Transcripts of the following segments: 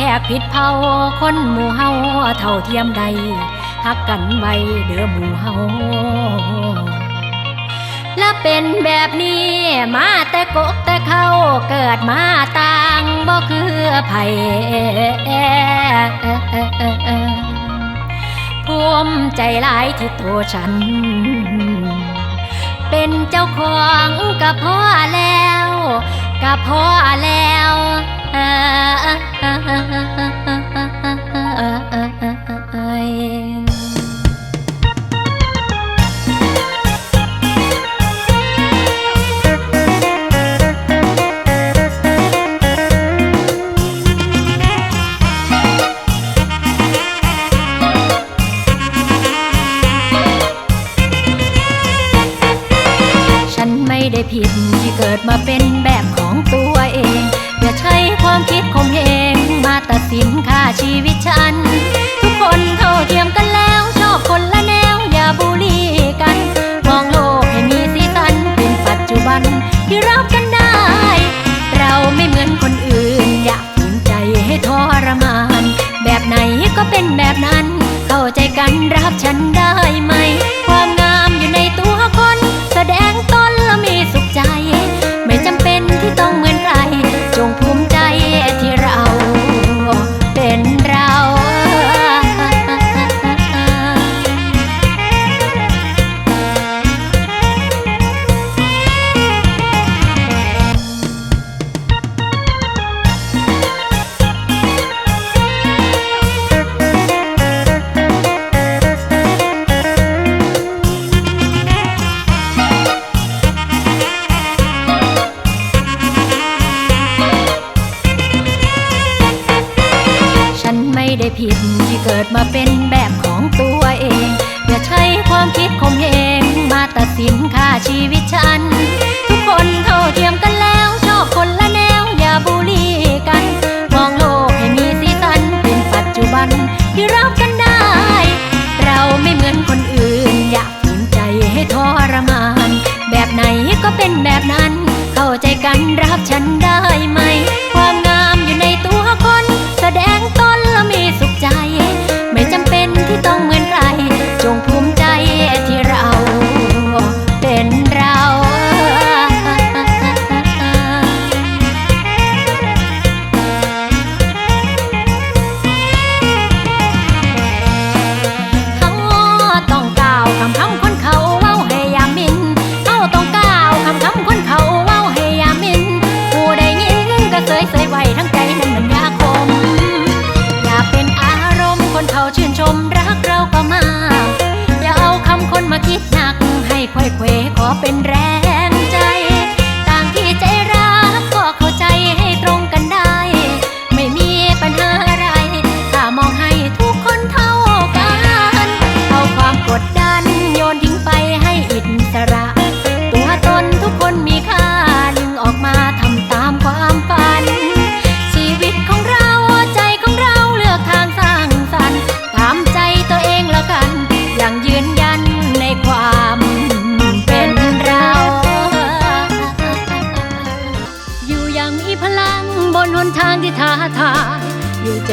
แพกผิดเผาคนหมู่เฮาเท่าเทียมใดฮักกันไว้เด้อหมู่เฮาและเป็นแบบนี้มาแต่กกแต่เขาเกิดมาต่างบ่คือไผภูมิใจหลายที่ตัวฉัน เป็นเจ้าของกับพ่อแล้ว กับพ่อแล้ว ฉั ไม่ได้ผิดที่เกิดมาเป็นแบบของตัวเอง อย่าใช้ความคิดข่มเหงมาตัดสินค่าชีวิตฉัน ทุกคนเท่าเทียมกันแล้วชอบคนละแนวอย่าบูลลี่กัน มองโลกให้มีสีสันเป็นปัจจุบันที่รับกันได้ เราไม่เหมือนคนอื่น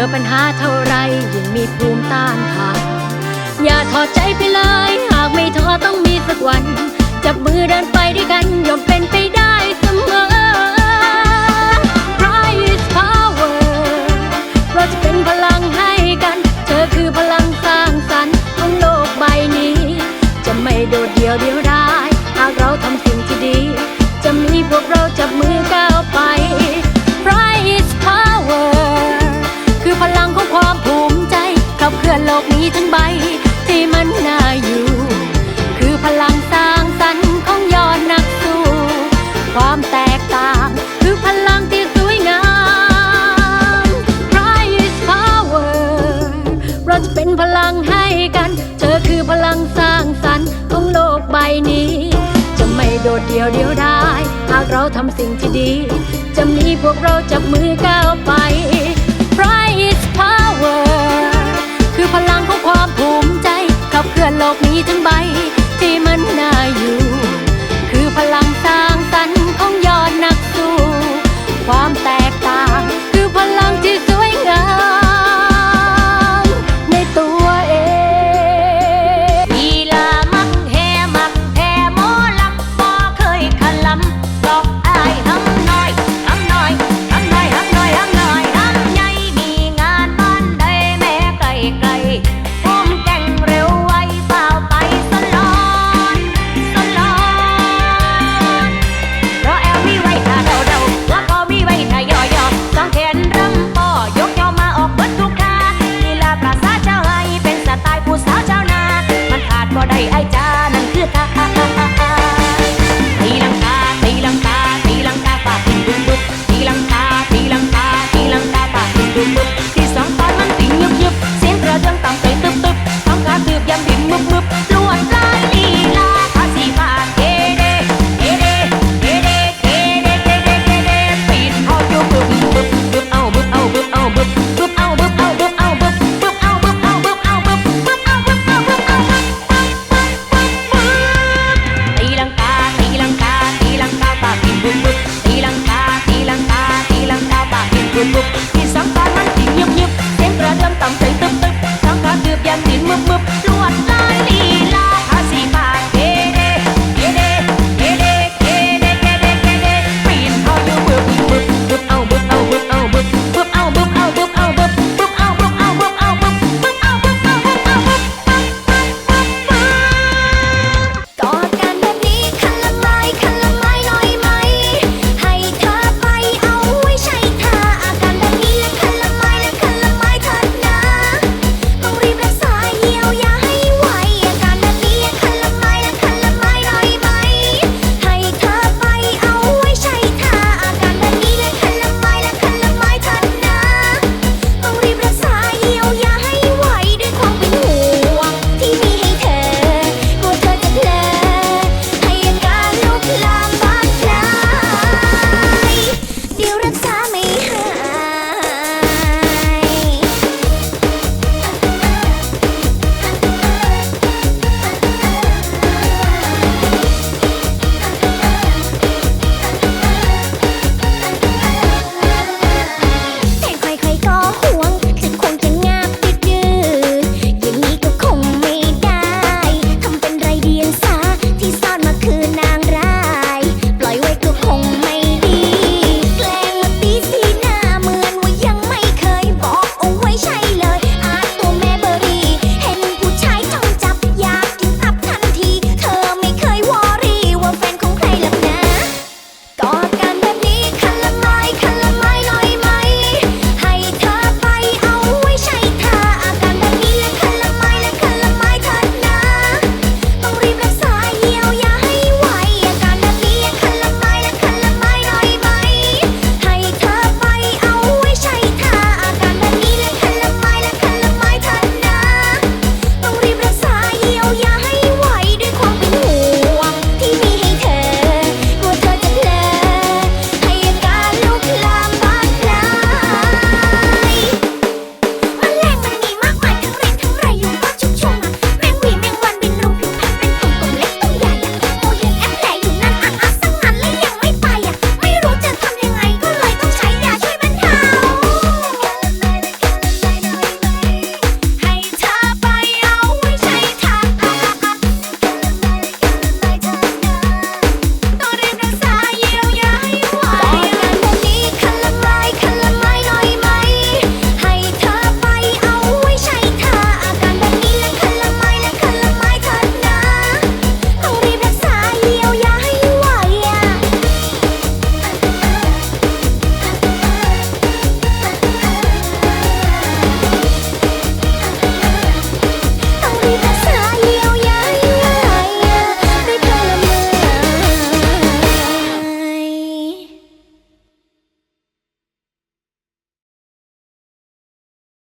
อยู่เจอปัญหาเท่าไรยิ่งมีภูมิต้านทาน อย่าถอดใจไปเลย หากไม่ท้อต้องมีสักวัน จับมือเดินไปด้วยกันยอมเป็นไปได้เสมอ Price power เราจะเป็นพลังให้กัน เธอคือพลังสร้างสรรค์ของโลกใบนี้ จะไม่โดดเดี่ยวเดียวด ทั้งใบที่มันน่าอยู่ คือพลังสร้างสรรค์ของยอดนักสู้ ความแตกต่างคือพลังที่สวยงาม Pride is power เราจะเป็นพลังให้กัน เธอคือพลังสร้างสรรค์ของโลกใบนี้ จะไม่โดดเดี่ยวเดียวดายหากเราทำสิ่งที่ดี จะมีพวกเราจับมือก้าวไป Pride is power คือพลังของความภูมิใจ ขับเคลื่อนโลกนี้ทั้งใบ ที่มันน่าอยู่ คือพลังสร้างสรรค์ของยอดนักสู้